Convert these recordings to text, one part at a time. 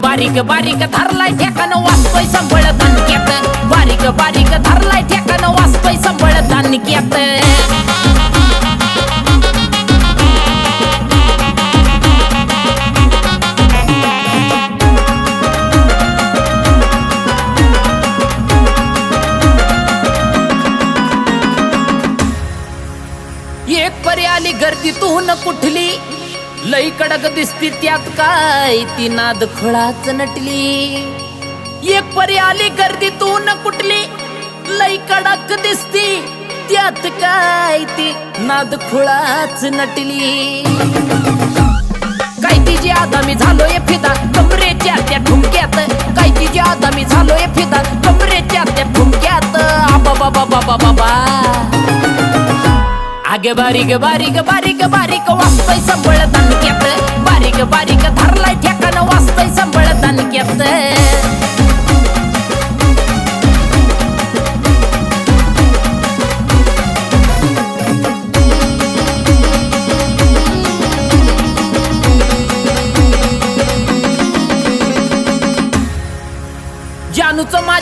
बारीक बारीक धरलाय ठेकानं वाचतोय संबळ दानक्यात बारीक बारीक धरलाय ठेकानं वाचतोय संबळ दानक्यात एक परी आली गर्दी तू न कुठली? लई कडक दिसती त्यात काय? ती नाद खुळाच नटली. एक परी आली गर्दी तू न कुठली? लई कडक दिसती त्यात काय? ती नाद खुळाच नटली. काय तिची आता मी झालोय फिदा? कमरेच्या त्या ठुमक्यात. काय तिची आता मी झालोय फिदा? कमरेच्या त्या ठुमक्यात. आबा बाबा बाबा बाबा आगे बारीक बारीक बारीक बारीक वा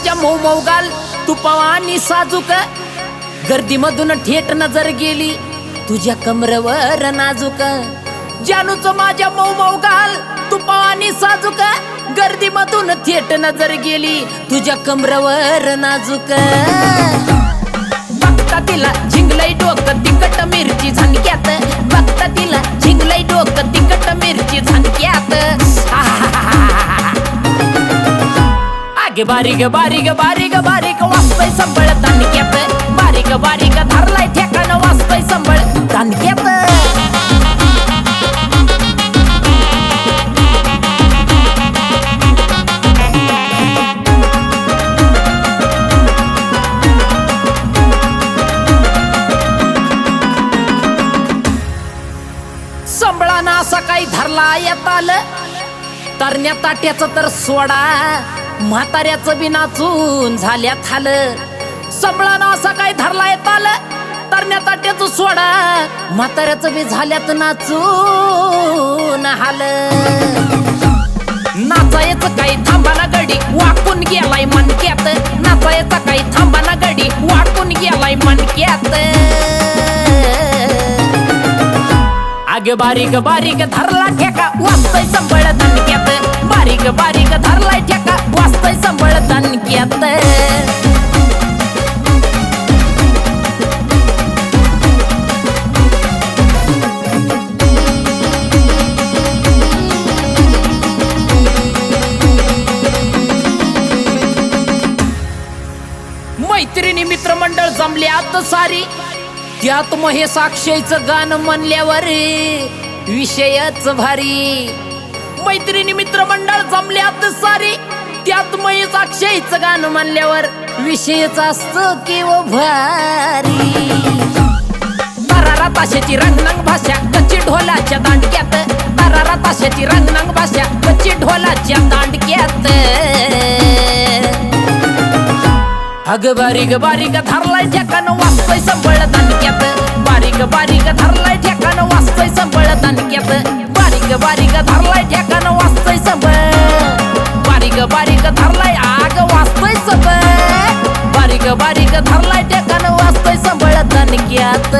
माझ्या मऊ मऊ गाल तुपावा आणि साजूक. गर्दीमधून थेट नजर गेली तुझ्या कमरवर नाजूक. जानूचं माझ्या मऊ मऊ गाल तुपावा आणि साजूक. गर्दीमधून थेट नजर गेली तुझ्या कमरवर नाजूक. तिला झिंगलाई डोकं तिकट बारीक बारीक बारीक बारीक बारीक वाचतोय संबळ. तानक्यात बारीक बारीक धरलाय ठेकानं वाचतोय संबळ. तानक्यात संबळानं असा काही धरला येत आलं तरण्या ताट्याचं तर सोडा. म्हाताऱ्याचं बी नाचून झाल्यात हाल. संबळानं असा काय धरलाय ताल तरण्याचा टेच सोडा. म्हाताऱ्याचं बी झाल्यात नाचून हाल. नाचायचं काही थांबाना गडी वाकून गेलाय मनक्यात. नाचायचं काही थांबाना गडी वाकून गेलाय मनक्यात. अग बारीक बारीक धरला ठेका वाचतय संभळत जमल्यात सारी. त्यात हे साक्षीच गाणं म्हणल्यावर विषयच भारी. मैत्रिणी मित्रमंडळ जमल्यात सारी. त्यात हे साक्षीच गाणं म्हणल्यावर विषयच असत किंवा भारी. तरारा ताशाची भाषा कच्ची ढोलाच्या दांडक्यात अग बारीक बारीक धरलाय ठेकान वाचतोय संबळ तालुक्यात बारीक बारीक धरलाय ठेकान वाचतोय संबळ तालुक्यात बारीक बारीक धरलाय ठेकान वाचतोय संबळ बारीक बारीक धरलाय आग वाचतोय संबळ बारीक बारीक धरलाय ठेकान वाचतोय संबळ तालुक्यात